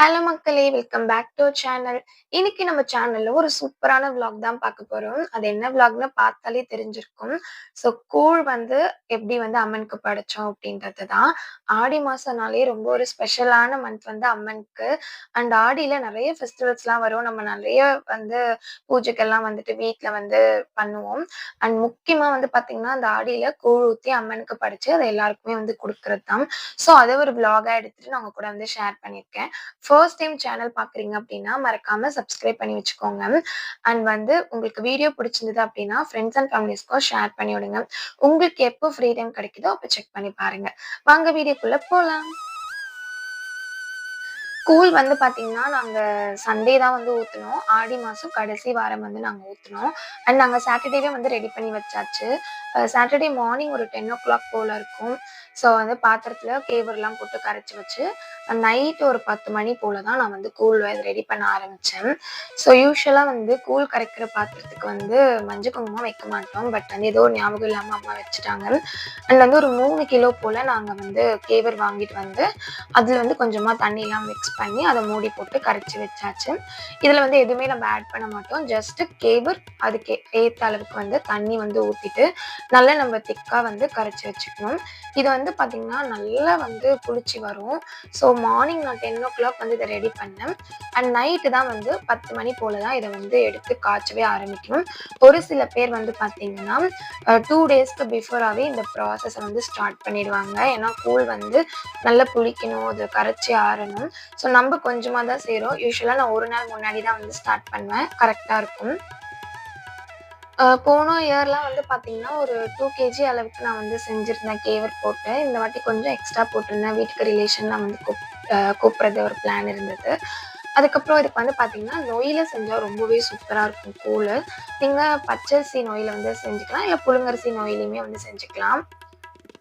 Hello மக்களே welcome back to channel. இன்னைக்கு நம்ம சேனல்ல ஒரு சூப்பரான விளாக் தான் பார்க்க போறோம். அது என்ன விளாக்னு பார்த்தாலே தெரிஞ்சிருக்கும். ஸோ கூழ் வந்து எப்படி வந்து அம்மனுக்கு படைச்சோம் அப்படின்றது தான். ஆடி மாசம்னாலே ரொம்ப ஒரு ஸ்பெஷலான மந்த் வந்து அம்மனுக்கு. அண்ட் ஆடியில நிறைய ஃபெஸ்டிவல்ஸ்லாம் வரும். நம்ம நிறைய வந்து பூஜைக்கெல்லாம் வந்துட்டு வீட்டில் வந்து பண்ணுவோம். அண்ட் முக்கியமா வந்து பார்த்தீங்கன்னா அந்த ஆடியில கூழ் ஊற்றி அம்மனுக்கு படைச்சு அதை எல்லாருக்குமே வந்து கொடுக்கறது தான். ஸோ அதை ஒரு vlog-ஆ எடுத்துட்டு நான் உங்க கூட வந்து ஷேர் பண்ணியிருக்கேன். ஃபர்ஸ்ட் டைம் சேனல் பார்க்குறீங்க அப்படின்னா மறக்காமல் சப்ஸ்கிரைப் பண்ணி வச்சுக்கோங்க. அண்ட் வந்து உங்களுக்கு வீடியோ பிடிச்சிருந்தது அப்படின்னா ஃப்ரெண்ட்ஸ் அண்ட் ஃபேமிலிஸ்க்கும் ஷேர் பண்ணி விடுங்க. உங்களுக்கு எப்போ ஃப்ரீ டைம் கிடைக்குதோ அப்போ செக் பண்ணி பாருங்க. வாங்க வீடியோக்குள்ளே போகலாம் கூழ் வந்து பார்த்தீங்கன்னா நாங்கள் சண்டே தான் வந்து ஊத்துனோம். ஆடி மாசம் கடைசி வாரம் வந்து நாங்கள் ஊற்றினோம் அண்ட் நாங்கள் சாட்டர்டேவே வந்து ரெடி பண்ணி வச்சாச்சு. சாட்டர்டே மார்னிங் ஒரு டென் ஓ கிளாக் போல இருக்கும். ஸோ வந்து பாத்திரத்தில் கேவர்லாம் போட்டு கரைச்சி வச்சு நைட் ஒரு பத்து மணி போல தான் நான் வந்து கூழ் ரெடி பண்ண ஆரம்பித்தேன் ஸோ யூஸ்வலாக வந்து கூழ் கரைக்கிற பாத்திரத்துக்கு வந்து மஞ்சள் குங்குமம் வைக்க மாட்டோம். பட் வந்து ஏதோ ஒரு ஞாபகம் இல்லாமல் அம்மா வச்சுட்டாங்க. அண்ட் வந்து ஒரு மூணு கிலோ போல் நாங்கள் வந்து கேவர் வாங்கிட்டு வந்து அதில் வந்து கொஞ்சமாக தண்ணியெலாம் மிக்ஸ் பண்ணி அதை மூடி போட்டு கரைச்சி வச்சாச்சு. இதில் வந்து எதுவுமே நம்ம ஆட் பண்ண மாட்டோம். ஜஸ்ட்டு கேவர் அதுக்கு ஏற்ற அளவுக்கு வந்து தண்ணி வந்து ஊற்றிட்டு நல்லா நம்ம திக்காக வந்து கரைச்சி வச்சுக்கணும். இது வந்து பார்த்தீங்கன்னா நல்லா வந்து புளிச்சு வரும். ஸோ மார்னிங் நான் டென் ஓ கிளாக் வந்து இதை ரெடி பண்ணேன். அண்ட் நைட்டு தான் வந்து பத்து மணி போல தான் இதை வந்து எடுத்து காய்ச்சவே ஆரம்பிக்கும் ஒரு சில பேர் வந்து பார்த்தீங்கன்னா டூ டேஸ்க்கு பிஃபோராகவே இந்த ப்ராசஸை வந்து ஸ்டார்ட் பண்ணிடுவாங்க. ஏன்னா கூழ் வந்து நல்லா புளிக்கணும் அது கரைச்சி ஆறணும். ஸோ நம்ம கொஞ்சமாக தான் செய்கிறோம் யூஸ்வலாக நான் ஒரு நாள் முன்னாடி தான் வந்து ஸ்டார்ட் பண்ணுவேன். கரெக்டாக இருக்கும். போன இயர்லாம் வந்து பார்த்தீங்கன்னா ஒரு டூ கேஜி அளவுக்கு நான் வந்து செஞ்சுருந்தேன். கேவர் போட்டு. இந்த வாட்டி கொஞ்சம் எக்ஸ்ட்ரா போட்டிருந்தேன். வீட்டுக்கு ரிலேஷன்லாம் வந்து கூப் கூப்பிட்றது ஒரு பிளான் இருந்தது. அதுக்கப்புறம் இதுக்கு வந்து பார்த்தீங்கன்னா நொய்யில் செஞ்சால் ரொம்பவே சூப்பராக இருக்கும். கூழ். நீங்கள் பச்சரிசி நொய்யில் வந்து செஞ்சுக்கலாம். இல்லை புழுங்கரிசி நொயிலையுமே வந்து செஞ்சுக்கலாம்.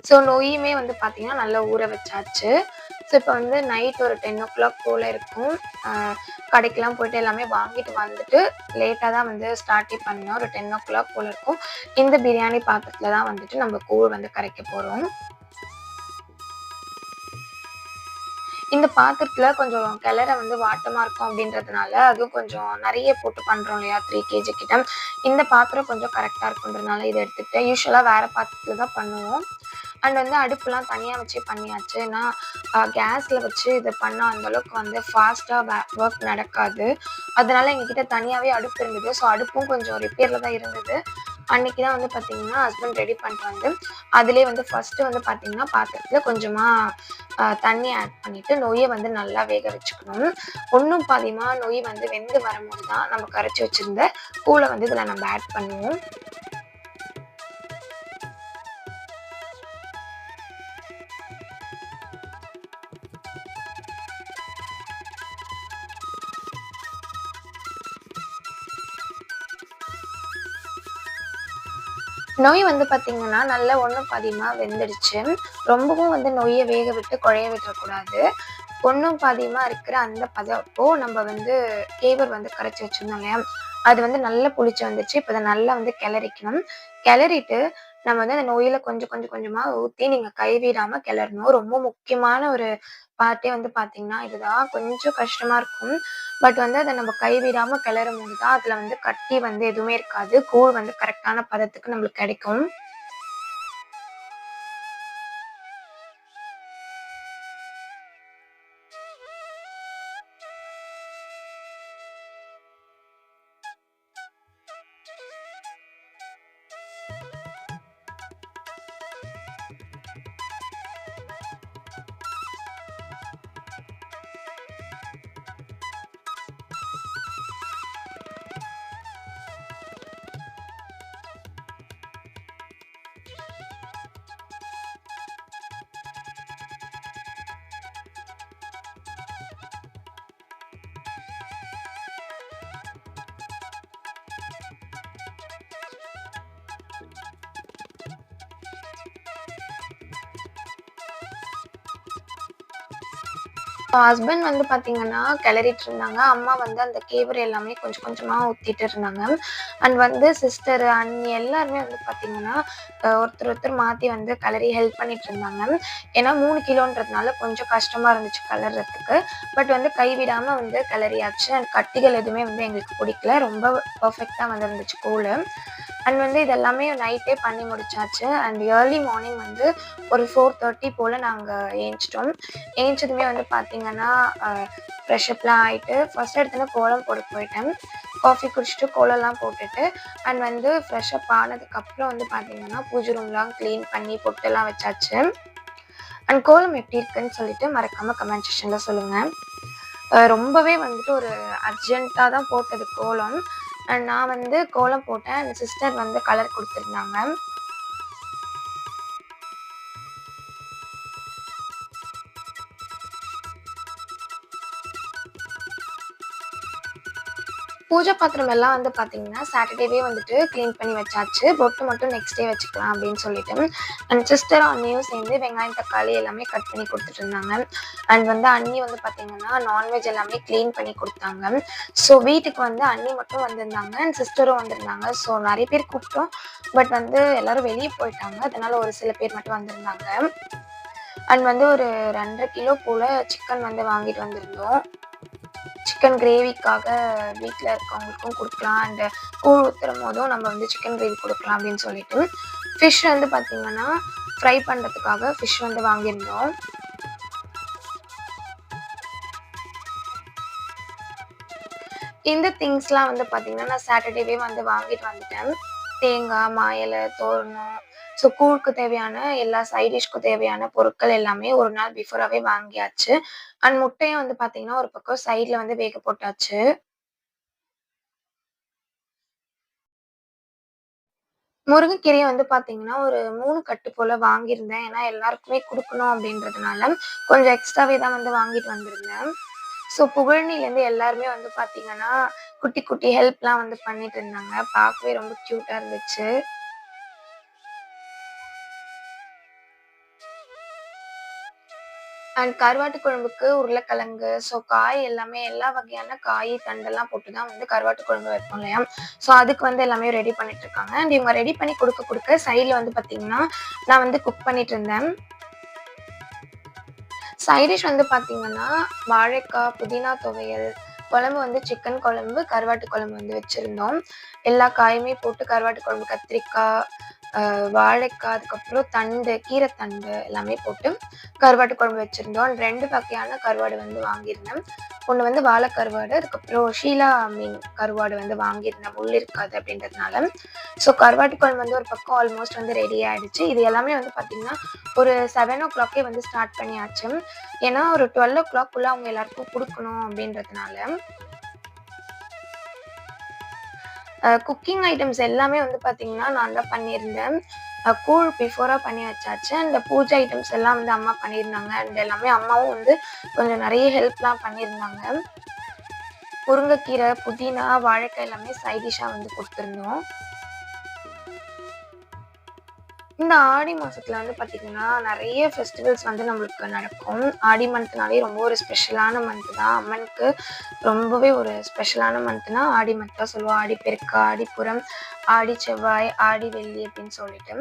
ஸோ நொய்யுமே வந்து பார்த்தீங்கன்னா நல்லா ஊற வச்சாச்சு. ஸோ இப்போ வந்து நைட் ஒரு டென் ஓ கிளாக் போல் இருக்கும். கடைக்கெலாம் கடைக்கெல்லாம் போயிட்டு எல்லாமே வாங்கிட்டு வந்துட்டு லேட்டாக தான் வந்து ஸ்டார்ட்டே பண்ணோம் ஒரு டென் ஓ கிளாக் போல் இருக்கும். இந்த பிரியாணி பாத்திரத்தில் தான் வந்துட்டு நம்ம கூழ் வந்து கரைக்க போகிறோம் இந்த பாத்திரத்தில் கொஞ்சம் கிளற வந்து வாட்டமாக இருக்கும் அப்படின்றதுனால அதுவும் கொஞ்சம் நிறைய போட்டு பண்ணுறோம் இல்லையா? த்ரீ கேஜி கிட்ட. இந்த பாத்திரம் கொஞ்சம் கரெக்டாக இருக்குன்றதுனால இதை எடுத்துக்கிட்டேன். யூஸ்வலாக வேறு பாத்திரத்தில் தான் பண்ணுவோம். அண்ட் வந்து அடுப்புலாம் தனியாக வச்சு பண்ணியாச்சு ஏன்னா கேஸில் வச்சு இது பண்ணால் அந்தளவுக்கு வந்து ஃபாஸ்ட்டாக ஒர்க் நடக்காது. அதனால் எங்ககிட்ட தனியாகவே அடுப்பு இருந்தது. ஸோ அடுப்பும் கொஞ்சம் ரிப்பேரில் தான் இருந்தது. அன்னைக்கு தான் வந்து பார்த்தீங்கன்னா ஹஸ்பண்ட் ரெடி பண்ணிட்டு வந்து அதிலே வந்து ஃபஸ்ட்டு வந்து பார்த்தீங்கன்னா பாத்திரத்தில் கொஞ்சமாக தண்ணி ஆட் பண்ணிவிட்டு நொய்யை வந்து நல்லா வேக வச்சுக்கணும். ஒன்றும் பாதியமாக நொய் வந்து வெந்து வரும்போது தான் நம்ம கரைச்சி வச்சுருந்த கூழை வந்து இதில் நம்ம ஆட் பண்ணுவோம். நொய் வந்து பார்த்தீங்கன்னா நல்லா ஒன்றும் பாதியமாக வெந்துடுச்சு. ரொம்பவும் வந்து நொய்யை வேக விட்டு குழைய விட்டுறக்கூடாது ஒன்றும் பாதியமாக இருக்கிற அந்த பதப்போ நம்ம வந்து கேவர் வந்து கரைச்சி வச்சிருந்தோம் இல்லையா? அது வந்து நல்லா புளிச்சு வந்துச்சு. இப்போ அதை நல்லா வந்து கிளறிக்கணும். கிளறிட்டு நம்ம வந்து அந்த நொய்யில கொஞ்சம் கொஞ்சம் கொஞ்சமாக ஊற்றி நீங்கள் கைவிடாமல் கிளறணும். ரொம்ப முக்கியமான ஒரு பார்ட்டே வந்து பார்த்தீங்கன்னா இதுதான். கொஞ்சம் கஷ்டமா இருக்கும். பட் வந்து அதை நம்ம கைவிடாமல் கிளறும் போது தான் அதில் வந்து கட்டி வந்து எதுவுமே இருக்காது. கூழ் வந்து கரெக்டான பதத்துக்கு நம்மளுக்கு கிடைக்கும். ஹஸ்பண்ட் வந்து பார்த்தீங்கன்னா கிளறிட்டு இருந்தாங்க. அம்மா வந்து அந்த கேவரு எல்லாமே கொஞ்சம் கொஞ்சமாக ஊற்றிட்டு இருந்தாங்க. அண்ட் வந்து சிஸ்டர் அண்ணி எல்லாருமே வந்து பார்த்தீங்கன்னா ஒருத்தர் ஒருத்தர் மாற்றி வந்து கலரி ஹெல்ப் பண்ணிட்டு இருந்தாங்க. ஏன்னா மூணு கிலோன்றதுனால கொஞ்சம் கஷ்டமாக இருந்துச்சு கலர்றதுக்கு பட் வந்து கைவிடாமல் வந்து கிளறியாச்சு. அண்ட் கட்டிகள் எதுவுமே வந்து எங்களுக்கு பிடிக்கல. ரொம்ப பர்ஃபெக்டாக வந்து இருந்துச்சு கூழ். அண்ட் வந்து இதெல்லாமே நைட்டே பண்ணி முடிச்சாச்சு. அண்ட் ஏர்லி மார்னிங் வந்து ஒரு ஃபோர் தேர்ட்டி போல் நாங்கள் ஏஞ்சிட்டோம். ஏஞ்சதுமே வந்து பார்த்தீங்கன்னா ஃப்ரெஷ்அப்லாம் ஆகிட்டு ஃபர்ஸ்ட் எடுத்தோன்னே கோலம் போட போயிட்டேன். காஃபி குடிச்சிட்டு கோலம்லாம் போட்டுட்டு அண்ட் வந்து ஃப்ரெஷ்அப் ஆனதுக்கப்புறம் வந்து பார்த்தீங்கன்னா பூஜை ரூம்லாம் க்ளீன் பண்ணி பொட்டெல்லாம் வச்சாச்சு. அண்ட் கோலம் எப்படி இருக்குன்னு சொல்லிட்டு மறக்காமல் கமெண்ட் செக்ஷனில் சொல்லுங்கள் ரொம்பவே வந்துட்டு ஒரு அர்ஜென்ட்டாக தான் போட்டது கோலம். நான் வந்து கோலம் போட்டேன். சிஸ்டர் வந்து கலர் கொடுத்துருந்தாங்க. பூஜை பாத்திரம் எல்லாம் வந்து பார்த்தீங்கன்னா சாட்டர்டேவே வந்துட்டு க்ளீன் பண்ணி வச்சாச்சு. பொட்டு மட்டும் நெக்ஸ்ட் டே வச்சுக்கலாம் அப்படின்னு சொல்லிட்டு. அண்ட் சிஸ்டர் அண்ணியும் சேர்ந்து வெங்காயம் தக்காளி எல்லாமே கட் பண்ணி கொடுத்துட்டு இருந்தாங்க. அண்ட் வந்து அண்ணி வந்து பார்த்தீங்கன்னா நான்வெஜ் எல்லாமே க்ளீன் பண்ணி கொடுத்தாங்க. ஸோ வீட்டுக்கு வந்து அண்ணி மட்டும் வந்திருந்தாங்க. அண்ட் சிஸ்டரும் வந்திருந்தாங்க. ஸோ நிறைய பேர் கூப்பிட்டோம். பட் வந்து எல்லாரும் வெளியே போயிட்டாங்க. அதனால ஒரு சில பேர் மட்டும் வந்திருந்தாங்க. அண்ட் வந்து ஒரு ரெண்டரை கிலோ போல் சிக்கன் வந்து வாங்கிட்டு வந்திருந்தோம். சிக்கன் கிரேவிக்காக வீட்டில் இருக்கவங்களுக்கும் கொடுக்கலாம். அண்டு கூழ் ஊற்றுற போதும் நம்ம வந்து சிக்கன் கிரேவி கொடுக்கலாம் அப்படின்னு சொல்லிட்டு ஃபிஷ் வந்து பார்த்திங்கன்னா ஃப்ரை பண்ணுறதுக்காக ஃபிஷ் வந்து வாங்கியிருந்தோம். இந்த திங்ஸ்லாம் வந்து பார்த்திங்கன்னா நான் சாட்டர்டேவே வந்து வாங்கிட்டு வந்துட்டேன். தேங்காய் மாயலை தோரணம் ஸோ கூழுக்கு தேவையான எல்லா சைட் டிஷ்க்கு தேவையான பொருட்கள் எல்லாமே ஒரு நாள் பிஃபோராகவே வாங்கியாச்சு. அண்ட் முட்டையும் வந்து பார்த்தீங்கன்னா ஒரு பக்கம் சைடில் வந்து வேக போட்டாச்சு. முருங்கைக்கீரையை வந்து பார்த்தீங்கன்னா ஒரு மூணு கட்டு போல் வாங்கியிருந்தேன். ஏன்னா எல்லாருக்குமே கொடுக்கணும் அப்படின்றதுனால கொஞ்சம் எக்ஸ்ட்ராவே தான் வந்து வாங்கிட்டு வந்திருந்தேன். ஸோ புகழ்னிலேருந்து எல்லாருமே வந்து பார்த்தீங்கன்னா குட்டி குட்டி ஹெல்ப்லாம் வந்து பண்ணிட்டு இருந்தாங்க. பார்க்கவே ரொம்ப க்யூட்டாக இருந்துச்சு. அண்ட் கருவாட்டு குழம்புக்கு உருளைக்கிழங்கு ஸோ காய் எல்லாமே எல்லா வகையான காய் தண்டெல்லாம் போட்டு தான் வந்து கருவாட்டு குழம்பு வைப்போம் இல்லையா? ஸோ அதுக்கு வந்து எல்லாமே ரெடி பண்ணிட்டு இருக்காங்க அண்ட் இவங்க ரெடி பண்ணி கொடுக்க கொடுக்க சைடில் வந்து பார்த்தீங்கன்னா நான் வந்து குக் பண்ணிட்டு இருந்தேன் சைடிஷ் வந்து பார்த்தீங்கன்னா வாழைக்காய் புதினா துவையல் குழம்பு வந்து சிக்கன் குழம்பு கருவாட்டு குழம்பு வந்து வச்சுருந்தோம். எல்லா காயுமே போட்டு கருவாட்டு குழம்பு கத்திரிக்காய் வாழைக்காய் அதுக்கப்புறம் தண்டு கீரைத்தண்டு எல்லாமே போட்டு கருவாட்டு குழம்பு வச்சுருந்தோம். ரெண்டு வகையான கருவாடு வந்து வாங்கியிருந்தேன். ஒன்று வந்து வாழை கருவாடு அதுக்கப்புறம் ஷீலா மீன் கருவாடு வந்து வாங்கியிருந்தேன். முள் இருக்காது அப்படின்றதுனால. ஸோ கருவாட்டு குழம்பு வந்து ஒரு பக்கம் ஆல்மோஸ்ட் வந்து ரெடி ஆகிடுச்சு இது எல்லாமே வந்து பார்த்திங்கன்னா ஒரு செவன் ஓ கிளாக்கே வந்து ஸ்டார்ட் பண்ணியாச்சு. ஏன்னா ஒரு டுவெல் ஓ கிளாக்குள்ளே அவங்க எல்லாருக்கும் கொடுக்கணும் அப்படின்றதுனால. குக்கிங் ஐட்டம்ஸ் எல்லாமே வந்து பார்த்தீங்கன்னா நான் தான் பண்ணியிருந்தேன். கூழ் பிஃபோராக பண்ணி வச்சாச்சு. அந்த பூஜை ஐட்டம்ஸ் எல்லாம் வந்து அம்மா பண்ணியிருந்தாங்க. அண்ட் எல்லாமே அம்மாவும் வந்து கொஞ்சம் நிறைய ஹெல்ப்லாம் பண்ணியிருந்தாங்க. முருங்கைக்கீரை புதினா வாழைக்காய் எல்லாமே சைடிஷாக வந்து கொடுத்துருந்தோம். இந்த ஆடி மாதத்தில் வந்து பார்த்திங்கன்னா நிறைய ஃபெஸ்டிவல்ஸ் வந்து நம்மளுக்கு நடக்கும். ஆடி மந்த்னாலே ரொம்ப ஒரு ஸ்பெஷலான மந்த் தான். அம்மனுக்கு ரொம்பவே ஒரு ஸ்பெஷலான மந்த்னா ஆடி மந்த் தான் சொல்லுவோம். ஆடி பெருக்கு ஆடிப்புறம் ஆடி செவ்வாய் ஆடி வெள்ளி அப்படின்னு சொல்லிட்டு.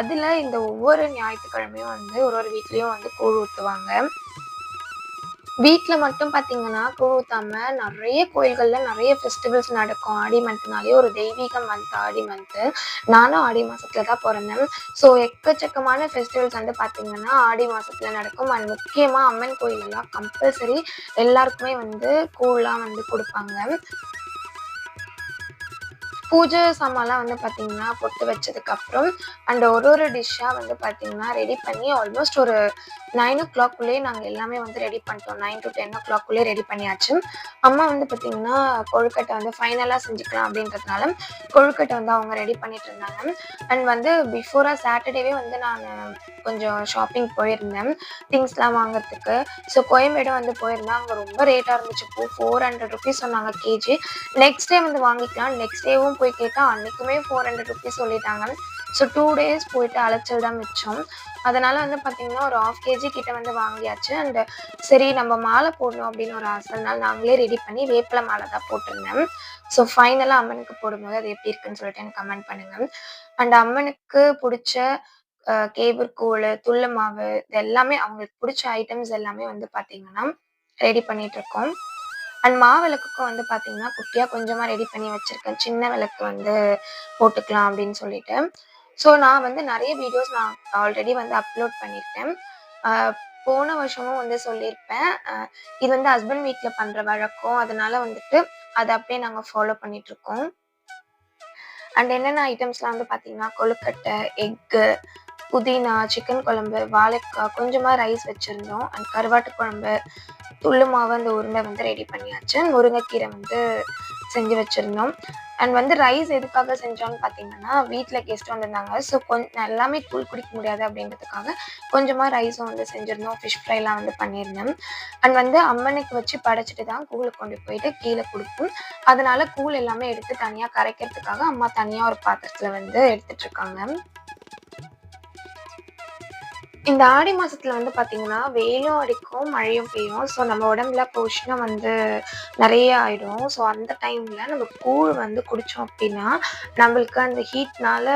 அதில் இந்த ஒவ்வொரு ஞாயிற்றுக்கிழமையும் வந்து ஒரு ஒரு வீட்லேயும் வந்து கூழ் ஊற்றுவாங்க வீட்டில் மட்டும் பார்த்தீங்கன்னா கூத்தாம நிறைய கோயில்களில் நிறைய ஃபெஸ்டிவல்ஸ் நடக்கும். ஆடி மந்த்னாலே ஒரு தெய்வீக மந்த் ஆடி மந்த்து நானும் ஆடி மாதத்துல தான் பிறந்தேன். ஸோ எக்கச்சக்கமான ஃபெஸ்டிவல்ஸ் வந்து பார்த்தீங்கன்னா ஆடி மாதத்தில் நடக்கும். அண்ட் முக்கியமாக அம்மன் கோயிலெல்லாம் கம்பல்சரி எல்லாருக்குமே வந்து கூழ்லாம் வந்து கொடுப்பாங்க. பூஜை சாமான்லாம் வந்து பார்த்தீங்கன்னா பொட்டு வச்சதுக்கு அப்புறம் அண்ட் ஒரு ஒரு டிஷ்ஷாக வந்து பார்த்தீங்கன்னா ரெடி பண்ணி ஆல்மோஸ்ட் ஒரு நைன் ஓ கிளாக்குள்ளேயே நாங்கள் எல்லாமே வந்து ரெடி பண்ணிட்டோம். நைன் டு டென் ஓ கிளாக்குள்ளேயே ரெடி பண்ணியாச்சு. அம்மா வந்து பார்த்தீங்கன்னா கொழுக்கட்டை வந்து ஃபைனலாக செஞ்சுக்கலாம் அப்படின்றதுனால கொழுக்கட்டை வந்து அவங்க ரெடி பண்ணிட்டு இருந்தாங்க. அண்ட் வந்து பிஃபோராக சாட்டர்டேவே வந்து நான் கொஞ்சம் ஷாப்பிங் போயிருந்தேன். திங்ஸ்லாம் வாங்குறதுக்கு. ஸோ கோயம்பேடு வந்து போயிருந்தேன் அங்கே ரொம்ப ரேட்டாக இருந்துச்சு. பூ ஃபோர் ஹண்ட்ரட் ருபீஸ் சொன்னாங்க கேஜி நெக்ஸ்ட் டே வந்து வாங்கிக்கலாம். நெக்ஸ்ட் டேவும் போய் கேட்டால் அன்றைக்குமே ஃபோர் ஹண்ட்ரட் ருபீஸ் சொல்லிட்டாங்க. ஸோ டூ டேஸ் போயிட்டு அலைச்சல் தான் மிச்சம். அதனால் வந்து பார்த்தீங்கன்னா ஒரு ஆஃப் கேஜி கிட்ட வந்து வாங்கியாச்சு. அண்ட் சரி நம்ம மாலை போடணும் அப்படின்னு ஒரு ஆசைனால நாங்களே ரெடி பண்ணி வேப்பிலை மாலை தான் போட்டிருந்தேன். ஸோ ஃபைனலாக அம்மனுக்கு போடும்போது அது எப்படி இருக்குன்னு சொல்லிட்டு எனக்கு கமெண்ட் பண்ணுங்க. அண்ட் அம்மனுக்கு பிடிச்ச கேவுர்கூழ் துள்ள மாவு இது எல்லாமே அவங்களுக்கு பிடிச்ச ஐட்டம்ஸ் எல்லாமே வந்து பார்த்தீங்கன்னா ரெடி பண்ணிட்டு இருக்கோம். அண்ட் மாவிளக்குக்கும் வந்து பார்த்தீங்கன்னா குட்டியாக கொஞ்சமாக ரெடி பண்ணி வச்சுருக்கேன். சின்ன விளக்கு வந்து போட்டுக்கலாம் அப்படின்னு சொல்லிட்டு. ஸோ நான் வந்து நிறைய வீடியோஸ் நான் ஆல்ரெடி வந்து அப்லோட் பண்ணியிருக்கேன் போன வருஷமும் வந்து சொல்லியிருப்பேன். இது வந்து ஹஸ்பண்ட் வீட்டில் பண்ணுற வழக்கம். அதனால வந்துட்டு அதை அப்படியே நாங்கள் ஃபாலோ பண்ணிகிட்ருக்கோம் அண்ட் என்னென்ன ஐட்டம்ஸ்லாம் வந்து பார்த்தீங்கன்னா கொழுக்கட்டை எக்கு புதினா சிக்கன் குழம்பு வாழைக்காய் கொஞ்சமாக ரைஸ் வச்சுருந்தோம். அண்ட் கருவாட்டு குழம்பு துள்ளு மாவு அந்த உருண்டை வந்து ரெடி பண்ணியாச்சு. முருங்கைக்கீரை வந்து செஞ்சு வச்சுருந்தோம். அண்ட் வந்து ரைஸ் எதுக்காக செஞ்சோம்னு பார்த்தீங்கன்னா வீட்டில் கெஸ்ட் வந்திருந்தாங்க. ஸோ கொஞ்சம் எல்லாமே கூழ் குடிக்க முடியாது அப்படின்றதுக்காக கொஞ்சமாக ரைஸும் வந்து செஞ்சுருந்தோம். ஃபிஷ் ஃப்ரைலாம் வந்து பண்ணியிருந்தேன் அண்ட் வந்து அம்மனுக்கு வச்சு படைச்சிட்டு தான் கூழை கொண்டு போயிட்டு கீழே கொடுக்கும் அதனால கூழ் எல்லாமே எடுத்து தனியாக கரைக்கிறதுக்காக அம்மா தனியாக ஒரு பாத்திரத்தில் வந்து எடுத்துகிட்ருக்காங்க இருக்காங்க. இந்த ஆடி மாசத்துல வந்து பாத்தீங்கன்னா வெயிலும் அடிக்கும் மழையும் பெய்யும். ஸோ நம்ம உடம்புல போஷணம் வந்து நிறைய ஆயிடும். ஸோ அந்த டைம்ல நம்ம கூழ் வந்து குடிச்சோம் அப்படின்னா நம்மளுக்கு அந்த ஹீட்னால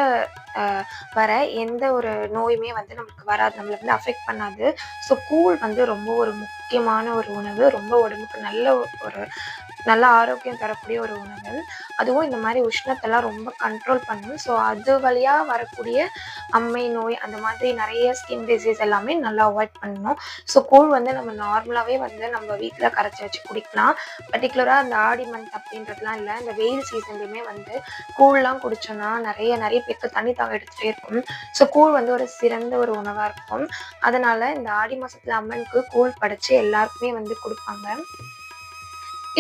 வர எந்த ஒரு நோயுமே வந்து நம்மளுக்கு வராது. நம்மளை வந்து அஃபெக்ட் பண்ணாது. ஸோ கூழ் வந்து ரொம்ப ஒரு முக்கியமான ஒரு உணவு. ரொம்ப உடம்புக்கு நல்ல ஒரு நல்ல ஆரோக்கியம் தரக்கூடிய ஒரு உணவு. அதுவும் இந்த மாதிரி உஷ்ணத்தெல்லாம் ரொம்ப கண்ட்ரோல் பண்ணும். ஸோ அது வழியாக வரக்கூடிய அம்மை நோய் அந்த மாதிரி நிறைய ஸ்கின் டிசீஸ் எல்லாமே நல்லா அவாய்ட் பண்ணணும். ஸோ கூழ் வந்து நம்ம நார்மலாகவே வந்து நம்ம வீட்டில் கரைச்சி வச்சு குடிக்கலாம். பர்டிகுலராக அந்த ஆடி மந்த் அப்படின்றதுலாம் இல்லை. இந்த வெயில் சீசன்லையுமே வந்து கூழ்லாம் குடிச்சோன்னா நிறைய நிறைய பேருக்கு தண்ணி தாக எடுத்துகிட்டே இருக்கும். ஸோ கூழ் வந்து ஒரு சிறந்த ஒரு உணவாக இருக்கும். அதனால இந்த ஆடி மாதத்தில் அம்மனுக்கு கூழ் படைச்சு எல்லாருக்குமே வந்து கொடுப்பாங்க.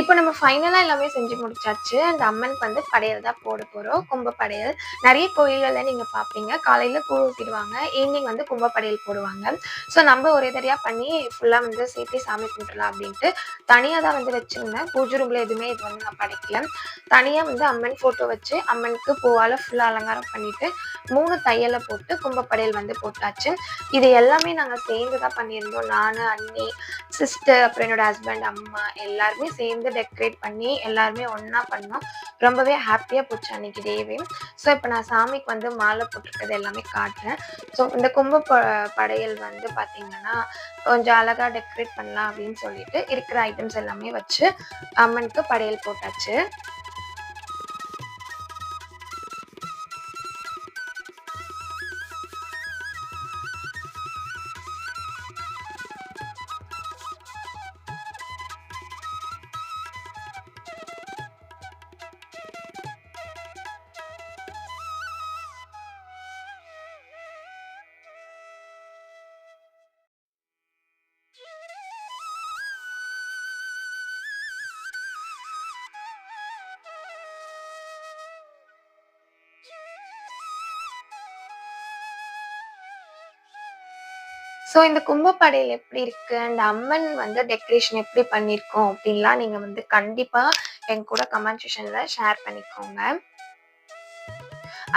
இப்போ நம்ம ஃபைனலாக எல்லாமே செஞ்சு முடிச்சாச்சு. அந்த அம்மனுக்கு வந்து படையல் தான் போட போகிறோம் கும்ப படையல். நிறைய கோயில்களில் நீங்கள் பார்ப்பீங்க காலையில் கூழ் ஊற்றிடுவாங்க ஈவினிங் வந்து கும்ப படையல் போடுவாங்க. ஸோ நம்ம ஒரே தடையாக பண்ணி ஃபுல்லாக வந்து சேர்த்து சாமி கும்பிடலாம் அப்படின்ட்டு தனியாக தான் வந்து வச்சுருந்தேன். பூஜை ரூமில் எதுவுமே இது வந்து நான் படைக்கல. தனியாக வந்து அம்மன் ஃபோட்டோ வச்சு அம்மனுக்கு பூவால் ஃபுல்லாக அலங்காரம் பண்ணிவிட்டு மூணு தையலை போட்டு கும்ப படையல் வந்து போட்டாச்சு. இது எல்லாமே நாங்கள் சேர்ந்து தான் பண்ணியிருந்தோம். நான் அண்ணி சிஸ்டர் அப்புறம் என்னோட ஹஸ்பண்ட் அம்மா எல்லாருமே சேர்ந்து டெக்கரேட் பண்ணி எல்லாருமே ஒன்றா பண்ணோம். ரொம்பவே ஹாப்பியாக போச்சு அன்னைக்கு டேவே ஸோ இப்போ நான் சாமிக்கு வந்து மாலை போட்டிருக்கிறது எல்லாமே காட்டுறேன். ஸோ இந்த கும்ப படையல் வந்து பார்த்தீங்கன்னா கொஞ்சம் அழகாக டெக்கரேட் பண்ணலாம் அப்படின்னு சொல்லிட்டு இருக்கிற ஐட்டம்ஸ் எல்லாமே வச்சு அம்மனுக்கு படையல் போட்டாச்சு. ஸோ இந்த கும்பப்படையில் எப்படி இருக்கு? அண்ட் அம்மன் வந்து டெக்கரேஷன் எப்படி பண்ணியிருக்கோம்? அப்படின்லாம் நீங்கள் வந்து கண்டிப்பாக என் கூட கமெண்ட் செஷனில் ஷேர் பண்ணிக்கோங்க.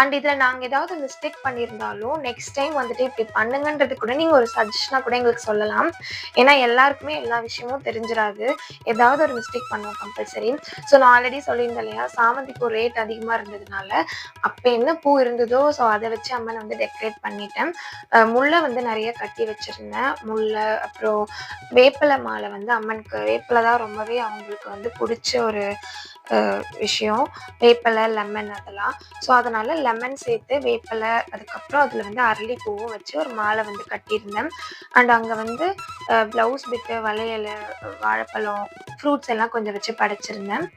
அண்ட் இதில் நாங்கள் ஏதாவது மிஸ்டேக் பண்ணியிருந்தாலும் நெக்ஸ்ட் டைம் வந்துட்டு இப்படி பண்ணுங்கன்றது கூட நீங்கள் ஒரு சஜஷனாக கூட எங்களுக்கு சொல்லலாம். ஏன்னா எல்லாருக்குமே எல்லா விஷயமும் தெரிஞ்சிடாது ஏதாவது ஒரு மிஸ்டேக் பண்ணுவோம் கம்பல்சரி ஸோ நான் ஆல்ரெடி சொல்லியிருந்தேன் இல்லையா சாமந்திக்கு ஒரு ரேட் அதிகமாக இருந்ததுனால அப்போ என்ன பூ இருந்ததோ ஸோ அதை வச்சு அம்மனை வந்து டெக்கரேட் பண்ணிட்டேன். முல்லை வந்து நிறைய கட்டி வச்சுருந்தேன். முல்லை அப்புறம் வேப்பிலை மாலை வந்து அம்மனுக்கு வேப்பிலை தான் ரொம்பவே அவங்களுக்கு வந்து பிடிச்ச ஒரு விஷயம். வேப்பிலை லெமன் அதெல்லாம். ஸோ அதனால லெமன் சேர்த்து வேப்பிலை அதுக்கப்புறம் அதில் வந்து அரளி பூவும் வச்சு ஒரு மாலை வந்து கட்டியிருந்தேன். அண்ட் அங்கே வந்து ப்ளவுஸ் பிட்டு வளையல் வாழைப்பழம் ஃப்ரூட்ஸ் எல்லாம் கொஞ்சம் வச்சு படைச்சிருந்தேன்.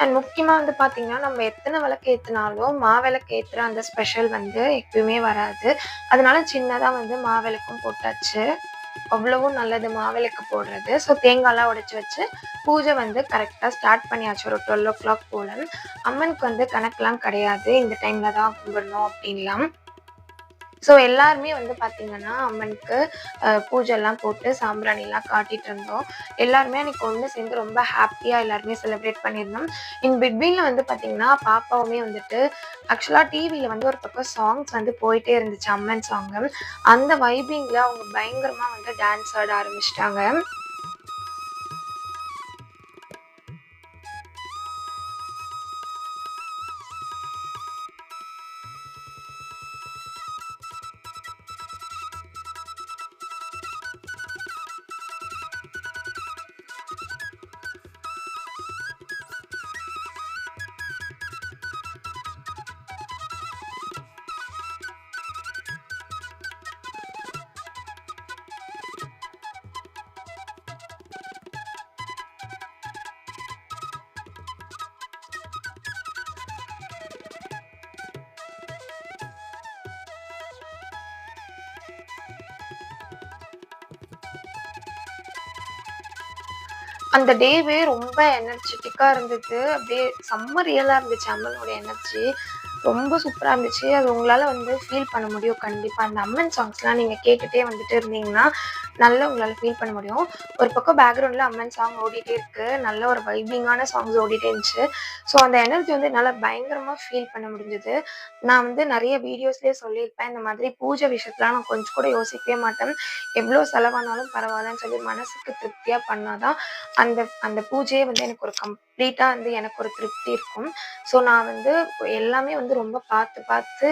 அண்ட் முக்கியமாக வந்து பார்த்தீங்கன்னா நம்ம எத்தனை விளக்கு ஏற்றினாலும் மாவிளக்கு ஏற்றுற அந்த ஸ்பெஷல் வந்து எப்பயுமே வராது. அதனால சின்னதாக வந்து மாவிளக்கும் போட்டாச்சு. அவ்வளவும் நல்லது. மாவிளக்கு போடுறது. ஸோ தேங்காய்லாம் உடைச்சி வச்சு பூஜை வந்து கரெக்டாக ஸ்டார்ட் பண்ணியாச்சு. ஒரு டுவெல் ஓ கிளாக் போல். அம்மனுக்கு வந்து கணக்கெலாம் கிடையாது. இந்த டைமில் தான் கும்பிடணும் அப்படின்லாம். ஸோ எல்லாருமே வந்து பார்த்தீங்கன்னா அம்மனுக்கு பூஜைலாம் போட்டு சாம்பிராணிலாம் காட்டிட்டு இருந்தோம். எல்லாருமே அன்னைக்கு ஒன்று சேர்ந்து ரொம்ப ஹாப்பியாக எல்லாருமே செலிப்ரேட் பண்ணியிருந்தோம். இன் பிட்வீனில் வந்து பார்த்தீங்கன்னா பாப்பாவுமே வந்துட்டு ஆக்சுவலாக டிவியில் வந்து ஒரு பக்கம் சாங்ஸ் வந்து போயிட்டே இருந்துச்சு அம்மன் சாங்கு அந்த வைபிங்கில் அவங்க பயங்கரமாக வந்து டான்ஸ் ஆட ஆரம்பிச்சிட்டாங்க. அந்த டேவே ரொம்ப எனர்ஜெட்டிக்காக இருந்தது. அப்படியே செம்ம ரியலாக இருந்துச்சு அம்மனோட எனர்ஜி. ரொம்ப சூப்பராக இருந்துச்சு. அது உங்களால் வந்து ஃபீல் பண்ண முடியும் கண்டிப்பாக அந்த அம்மன் சாங்ஸ்லாம் நீங்கள் கேட்டுட்டே வந்துட்டு இருந்தீங்கன்னா, நல்லா உங்களால் ஃபீல் பண்ண முடியும். ஒரு பக்கம் பேக்ரவுண்டில் அம்மன் சாங் ஓடிட்டே இருக்கு. நல்ல ஒரு வைபிங்கான சாங்ஸ் ஓடிட்டே இருந்துச்சு. ஸோ அந்த எனர்ஜி வந்து என்னால் பயங்கரமாக ஃபீல் பண்ண முடிஞ்சது. நான் வந்து நிறைய வீடியோஸ்லேயே சொல்லியிருப்பேன். இந்த மாதிரி பூஜை விஷயத்துலலாம் நான் கொஞ்சம் கூட யோசிக்கவே மாட்டேன். எவ்வளோ செலவானாலும் பரவாயில்லன்னு சொல்லி மனசுக்கு திருப்தியாக பண்ணாதான் அந்த அந்த பூஜையே வந்து எனக்கு ஒரு கம்ப்ளீட்டாக வந்து எனக்கு ஒரு திருப்தி இருக்கும். ஸோ நான் வந்து எல்லாமே வந்து ரொம்ப பார்த்து பார்த்து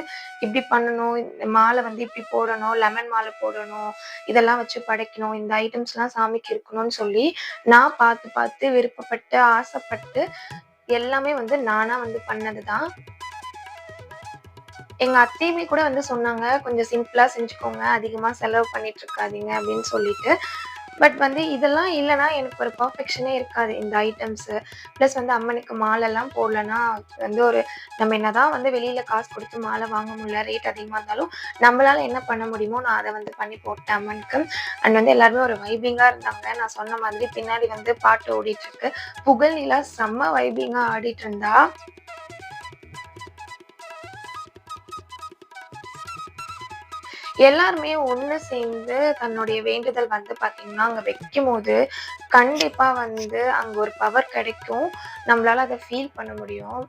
இப்படி பண்ணணும். இந்த மாலை வந்து இப்படி போடணும். லெமன் மாலை போடணும். இதெல்லாம் வச்சு படைக்கணும். இந்த ஐட்டம்ஸ்லாம் சாமிக்கு இருக்கணும்னு சொல்லி, நான் பார்த்து பார்த்து விருப்பப்பட்டு, ஆசைப்பட்டு எல்லாமே வந்து நானா வந்து பண்ணது தான். எங்க அத்தையுமே கூட வந்து சொன்னாங்க, "கொஞ்சம் சிம்பிளா செஞ்சுக்கோங்க. அதிகமா செலவு பண்ணிட்டு இருக்காதீங்க" அப்படின்னு சொல்லிட்டு. பட் வந்து இதெல்லாம் இல்லைனா எனக்கு ஒரு பர்ஃபெக்ஷனே இருக்காது இந்த ஐட்டம்ஸு. ப்ளஸ் வந்து அம்மனுக்கு மாலைலாம் போடலன்னா வந்து ஒரு நம்ம என்னதான் வந்து வெளியில காசு கொடுத்து மாலை வாங்க முடியல, ரேட் அதிகமா இருந்தாலும், நம்மளால என்ன பண்ண முடியுமோ நான் அதை வந்து பண்ணி போட்டேன் அம்மனுக்கு. அண்ட் வந்து எல்லாருமே ஒரு வைபிங்கா இருந்தாங்க. நான் சொன்ன மாதிரி பின்னாடி வந்து பாட்டு ஓடிட்டுருக்கு. புகழ்நிலா செம்ம வைபிங்கா ஆடிட்டு இருந்தா. எல்லாருமே ஒன்று சேர்ந்து தன்னுடைய வேண்டுதல் வந்து பார்த்தீங்கன்னா, வைக்கும் வைக்கும்போது, கண்டிப்பாக வந்து அங்கே ஒரு பவர் கிடைக்கும். நம்மளால அதை ஃபீல் பண்ண முடியும்.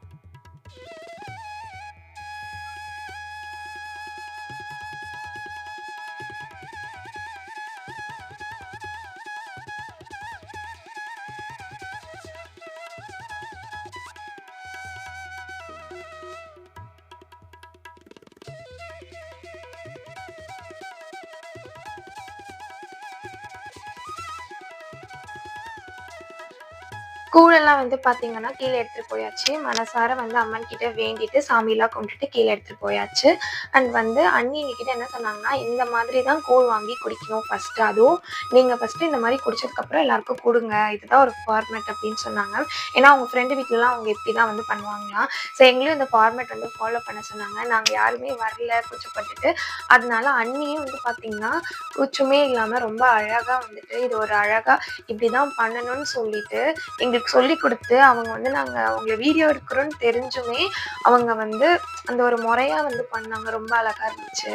கூழெல்லாம் வந்து பார்த்தீங்கன்னா, கீழே எடுத்துட்டு போயாச்சு. மனசார வந்து அம்மன் கிட்ட வேண்டிட்டு, சாமிலாம் கும்பிட்டுட்டு கீழே எடுத்துட்டு போயாச்சு. அண்ட் வந்து அண்ணி எங்ககிட்ட என்ன சொன்னாங்கன்னா, "இந்த மாதிரி தான் கூழ் வாங்கி குடிக்கணும் ஃபஸ்ட்டு அதுவும் நீங்கள் ஃபர்ஸ்ட்டு இந்த மாதிரி குடிச்சதுக்கப்புறம் எல்லாருக்கும் கொடுங்க இதுதான் ஒரு ஃபார்மேட்" அப்படின்னு சொன்னாங்க. ஏன்னா அவங்க ஃப்ரெண்டு வீட்லலாம் அவங்க இப்படி தான் வந்து பண்ணுவாங்களாம். ஸோ எங்களையும் இந்த ஃபார்மேட் வந்து ஃபாலோ பண்ண சொன்னாங்க. நாங்கள் யாருமே வரல கூச்சப்பட்டுட்டு. அதனால அண்ணியும் வந்து பார்த்தீங்கன்னா, கூச்சமே இல்லாமல் ரொம்ப அழகாக வந்துட்டு, இது ஒரு அழகாக இப்படி தான் பண்ணணும்னு சொல்லிட்டு, எங்களுக்கு சொல்லிக் கொடுத்து அவங்க வந்து நாங்கள் அவங்கள வீடியோ எடுக்கிறோன்னு தெரிஞ்சுமே, அவங்க வந்து அந்த ஒரு முறையாக வந்து பண்ணாங்க. ரொம்ப அழகா இருந்துச்சு.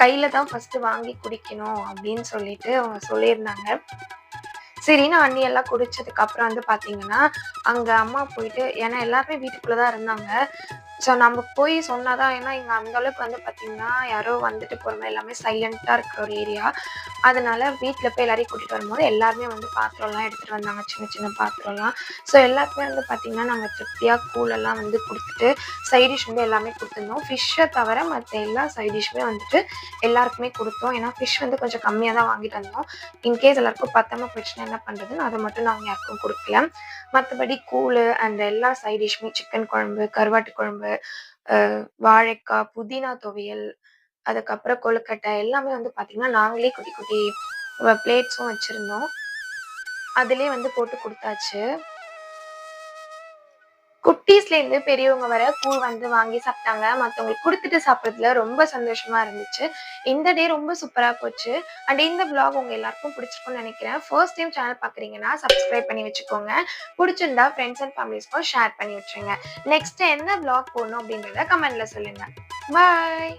கையில் தான் ஃபஸ்ட்டு வாங்கி குடிக்கணும் அப்படின்னு சொல்லிட்டு அவங்க சொல்லியிருந்தாங்க. சரின்னு அண்ணி எல்லாம் குடிச்சதுக்கு அப்புறம் வந்து பார்த்தீங்கன்னா, அங்கே அம்மா போயிட்டு ஏன்னா எல்லாருமே வீட்டுக்குள்ளே தான் இருந்தாங்க. ஸோ நம்ம போய் சொன்னா தான் ஏன்னா இங்கே அந்த அளவுக்கு வந்து பார்த்தீங்கன்னா, யாரோ வந்துட்டு போகிற மாதிரி எல்லாமே சைலண்ட்டாக இருக்கிற ஒரு ஏரியா. அதனால வீட்டில் போய் எல்லாரையும் கூட்டிகிட்டு வரும்போது எல்லாருமே வந்து பாத்திரம்லாம் எடுத்துகிட்டு வந்தாங்க. சின்ன சின்ன பாத்திரம்லாம். ஸோ எல்லாத்துக்குமே வந்து பார்த்திங்கன்னா நாங்கள் திருப்தியாக கூழெல்லாம் வந்து கொடுத்துட்டு சைட் டிஷ் வந்து எல்லாமே கொடுத்துருந்தோம் ஃபிஷ்ஷை தவிர மற்ற எல்லா சைடிஷுமே வந்துட்டு எல்லாருக்குமே கொடுத்தோம் ஏன்னா ஃபிஷ் வந்து கொஞ்சம் கம்மியாக தான் வாங்கிட்டு வந்தோம். இன்கேஸ் எல்லாருக்கும் பத்தாமல் போயிடுச்சுன்னா என்ன பண்ணுறதுன்னு அதை மட்டும் நாங்கள் யாருக்கும் கொடுக்கல மற்றபடி கூழ் அண்ட் எல்லா சைட் டிஷ்ஷுமே சிக்கன் குழம்பு, கருவாட்டு குழம்பு, வாழைக்காய் புதினா துவையல், அதுக்கப்புறம் கொழுக்கட்டை எல்லாமே வந்து பார்த்தீங்கன்னா, நாங்களே குட்டி குட்டி பிளேட்ஸும் வச்சுருந்தோம். அதிலயே வந்து போட்டு கொடுத்தாச்சு. குட்டீஸ்லேருந்து பெரியவங்க வர கூழ் வந்து வாங்கி சாப்பிட்டாங்க. மற்றவங்களுக்கு கொடுத்துட்டு சாப்பிட்றதுல ரொம்ப சந்தோஷமா இருந்துச்சு. இந்த டே ரொம்ப சூப்பரா போச்சு. அண்ட் இந்த பிளாக் உங்க எல்லாருக்கும் பிடிச்சிருக்கும்னு நினைக்கிறேன் ஃபர்ஸ்ட் டைம் சேனல் பார்க்குறீங்கன்னா, சப்ஸ்கிரைப் பண்ணி வச்சுக்கோங்க. பிடிச்சிருந்தா ஃப்ரெண்ட்ஸ் அண்ட் ஃபேமிலிஸ்க்கும் ஷேர் பண்ணி வச்சுருங்க நெக்ஸ்ட் என்ன பிளாக் போடணும் அப்படின்றத கமெண்ட்ல சொல்லுங்க. பாய்.